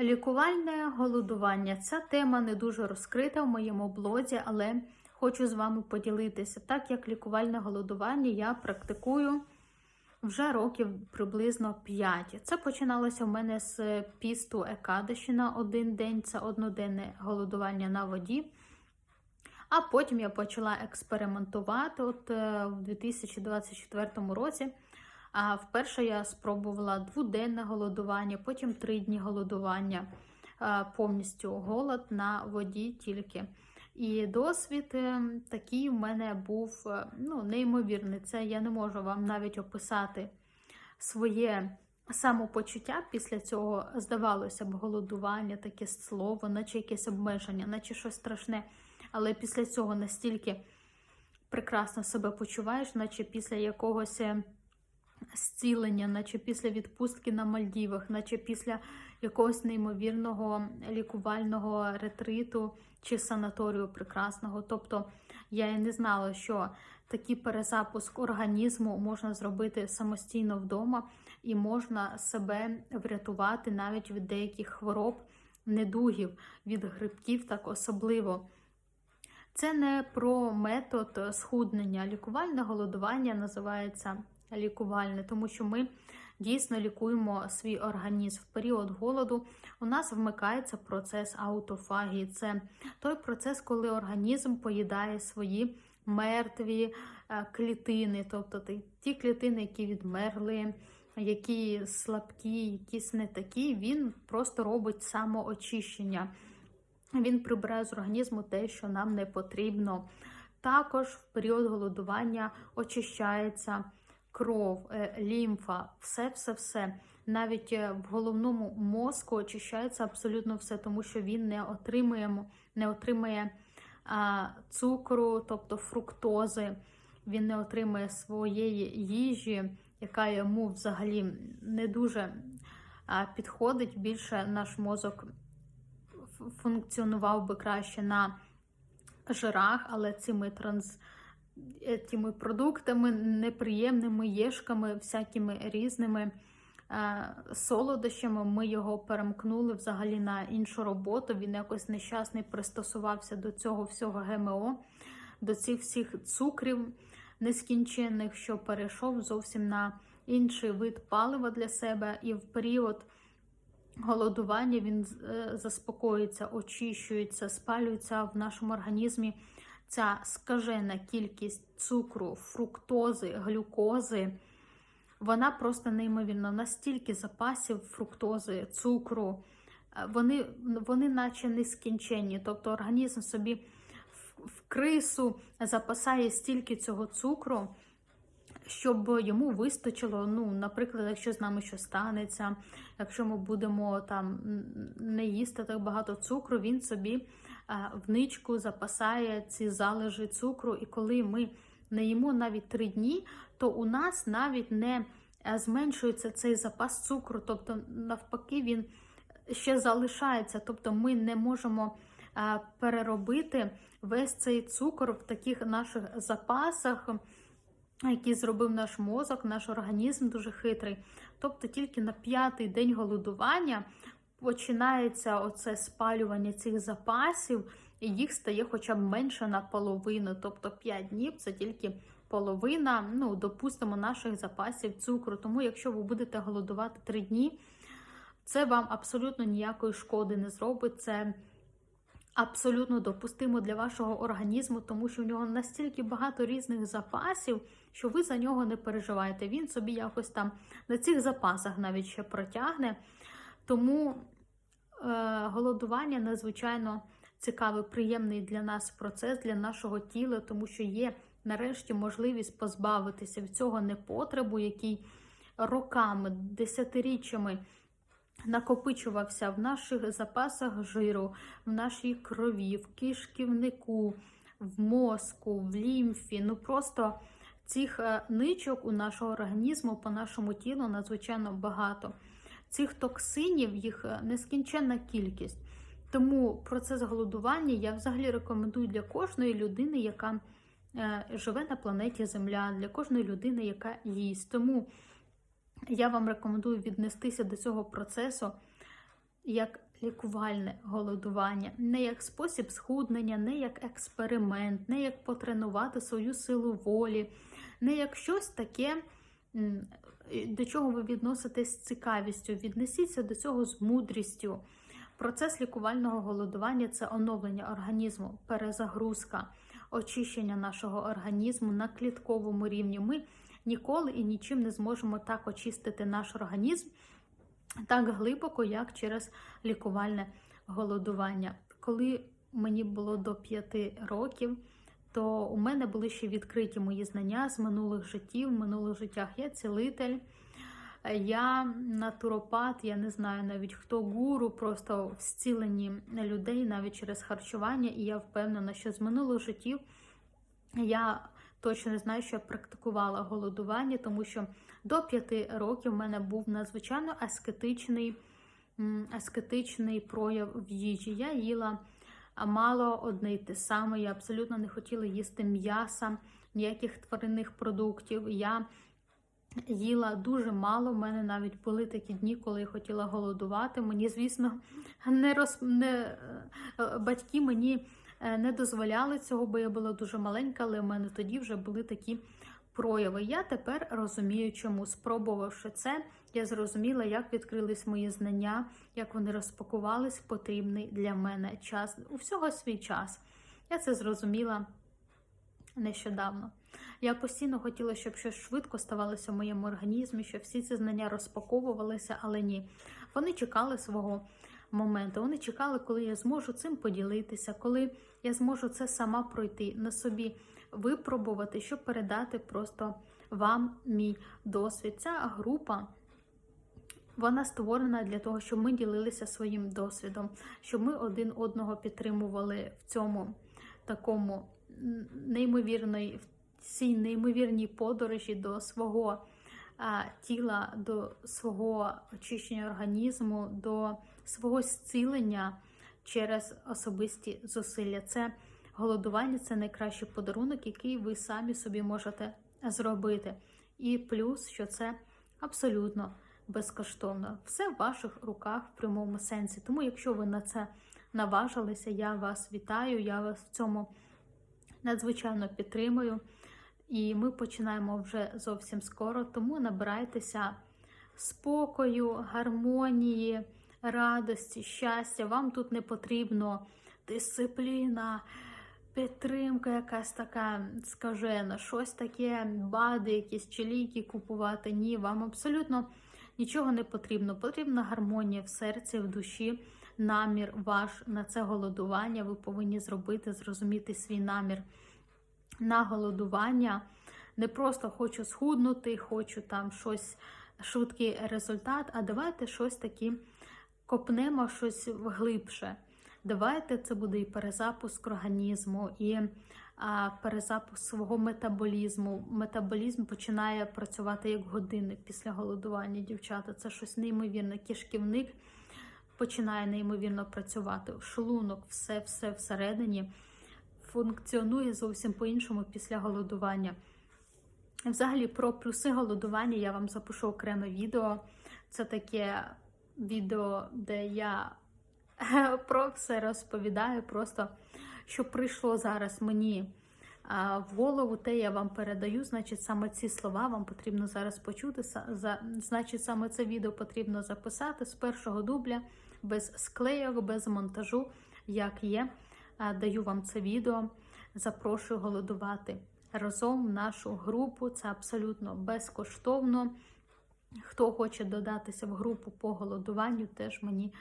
Лікувальне голодування. Ця тема не дуже розкрита в моєму блозі, але хочу з вами поділитися. Так як лікувальне голодування я практикую вже років приблизно 5. Це починалося в мене з пісту Екадиші один день, це одноденне голодування на воді. А потім я почала експериментувати от е, в 2024 році. А вперше я спробувала дводенне голодування, потім три дні голодування, е, повністю голод на воді тільки. І досвід е, такий в мене був е, ну, неймовірний. Це я не можу вам навіть описати своє самопочуття після цього. Здавалося б, голодування, таке слово, наче якесь обмеження, наче щось страшне. Але після цього настільки прекрасно себе почуваєш, наче після якогось зцілення, наче після відпустки на Мальдівах, наче після якогось неймовірного лікувального ретриту чи санаторію прекрасного. Тобто я і не знала, що такий перезапуск організму можна зробити самостійно вдома, і можна себе врятувати навіть від деяких хвороб, недугів, від грибків, так особливо. Це не про метод схуднення. Лікувальне голодування називається лікувальне, тому що ми дійсно лікуємо свій організм. В період голоду у нас вмикається процес аутофагії. Це той процес, коли організм поїдає свої мертві е, клітини, тобто ті клітини, які відмерли. Які слабкі, якісь не такі, він просто робить самоочищення. Він прибирає з організму те, що нам не потрібно. Також в період голодування очищається кров, е, лімфа, все-все-все. Навіть е, в головному мозку очищається абсолютно все, тому що він не отримує, не отримує а, цукру, тобто фруктози, він не отримує своєї їжі, яка йому взагалі не дуже а, підходить. Більше наш мозок функціонував би краще на жирах, але цими транс тими продуктами, неприємними єшками, всякими різними е, солодощами. Ми його перемкнули взагалі на іншу роботу. Він якось нещасний пристосувався до цього всього ГМО, до цих всіх цукрів нескінченних, що перейшов зовсім на інший вид палива для себе. І в період голодування він е, заспокоюється, очищується, спалюється в нашому організмі ця скажена кількість цукру, фруктози, глюкози, вона просто неймовірна. Настільки запасів фруктози, цукру, е, вони, вони наче нескінченні. Тобто організм собі в крису запасає стільки цього цукру. Щоб йому вистачило, ну, наприклад, якщо з нами що станеться, якщо ми будемо там не їсти так багато цукру, він собі в ничку запасає ці залежі цукру, і коли ми не їмо навіть три дні, то у нас навіть не е, зменшується цей запас цукру, тобто, навпаки, він ще залишається. Тобто ми не можемо е, переробити весь цей цукор в таких наших запасах. Який зробив наш мозок, наш організм дуже хитрий. Тобто тільки на п'ятий день голодування починається оце спалювання цих запасів, і їх стає хоча б менше на половину. Тобто 5 днів це тільки половина, ну, допустимо, наших запасів цукру. Тому, якщо ви будете голодувати 3 дні, це вам абсолютно ніякої шкоди не зробить. Це абсолютно допустимо для вашого організму, тому що в нього настільки багато різних запасів, що ви за нього не переживаєте. Він собі якось там на цих запасах навіть ще протягне. Тому Е, голодування надзвичайно цікавий, приємний для нас процес, для нашого тіла, тому що є нарешті можливість позбавитися від цього непотребу, який роками, десятиріччями накопичувався в наших запасах жиру, в нашій крові, в кишківнику, в мозку, в лімфі. Ну просто цих е, ничок у нашого організму по нашому тілу надзвичайно багато цих токсинів їх е, нескінченна кількість. Тому процес голодування я взагалі рекомендую для кожної людини, яка е, живе на планеті Земля, для кожної людини, яка їсть. Тому я вам рекомендую віднестися до цього процесу як лікувальне голодування, не як спосіб схуднення, не як експеримент, не як потренувати свою силу волі, не як щось таке, до чого ви відноситесь з цікавістю. Віднесіться до цього з мудрістю. Процес лікувального голодування це оновлення організму, перезагрузка, очищення нашого організму на клітковому рівні. Ми ніколи і нічим не зможемо так очистити наш організм так глибоко, як через лікувальне голодування. Коли мені було до 5 років, то у мене були ще відкриті мої знання з минулих життів, в минулих життях я цілитель. Я натуропат, я не знаю навіть хто гуру, просто в зціленні людей навіть через харчування. І я впевнена, що з минулих життів я точно не знаю, що я практикувала голодування, тому що до п'яти років в мене був надзвичайно аскетичний, аскетичний прояв в їжі. Я їла мало одне й те саме. Я абсолютно не хотіла їсти м'яса, ніяких тваринних продуктів. Я їла дуже мало. У мене навіть були такі дні, коли я хотіла голодувати. Мені, звісно, не роз... не... е, батьки мені не дозволяли цього, бо я була дуже маленька, але в мене тоді вже були такі прояви. Я тепер розумію, чому спробувавши це, я зрозуміла, як відкрились мої знання, як вони розпакувались потрібний для мене час. У всього свій час. Я це зрозуміла нещодавно. Я постійно хотіла, щоб щось швидко ставалося в моєму організмі, щоб всі ці знання розпаковувалися, але ні. Вони чекали свого моменту. Вони чекали, коли я зможу цим поділитися, коли я зможу це сама пройти на собі, випробувати, щоб передати просто вам мій досвід. Ця група. Вона створена для того, щоб ми ділилися своїм досвідом, щоб ми один одного підтримували в цьому такому неймовірної, в цій неймовірній подорожі до свого а, тіла, до свого очищення організму, до свого зцілення через особисті зусилля. Це голодування це найкращий подарунок, який ви самі собі можете зробити. І плюс, що це абсолютно безкоштовно. Все в ваших руках в прямому сенсі. Тому, якщо ви на це наважилися, я вас вітаю, я вас в цьому надзвичайно підтримую. І ми починаємо вже зовсім скоро, тому набирайтеся спокою, гармонії, радості, щастя. Вам тут не потрібно дисципліна, підтримка якась така скажена, щось таке, бади, якісь чи ліки купувати. Ні, вам абсолютно нічого не потрібно. Потрібна гармонія в серці, в душі, намір ваш на це голодування. Ви повинні зробити, зрозуміти свій намір на голодування. Не просто хочу схуднути, хочу там щось, швидкий результат, а давайте щось таке копнемо щось глибше. Давайте це буде і перезапуск організму, і а, перезапуск свого метаболізму. Метаболізм починає працювати як годинник після голодування. Дівчата, це щось неймовірне. Кишківник починає неймовірно працювати. Шлунок, все, все всередині функціонує зовсім по-іншому після голодування. Взагалі, про плюси голодування я вам запишу окреме відео. Це таке відео, де я про все розповідаю. Просто що прийшло зараз мені в голову, те я вам передаю. Значить, саме ці слова вам потрібно зараз почути. Значить, саме це відео потрібно записати з першого дубля, без склейок, без монтажу, як є. Даю вам це відео. Запрошую голодувати разом в нашу групу. Це абсолютно безкоштовно. Хто хоче додатися в групу по голодуванню, теж мені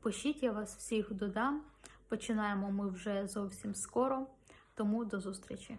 пишіть, я вас всіх додам. Починаємо ми вже зовсім скоро, тому до зустрічі!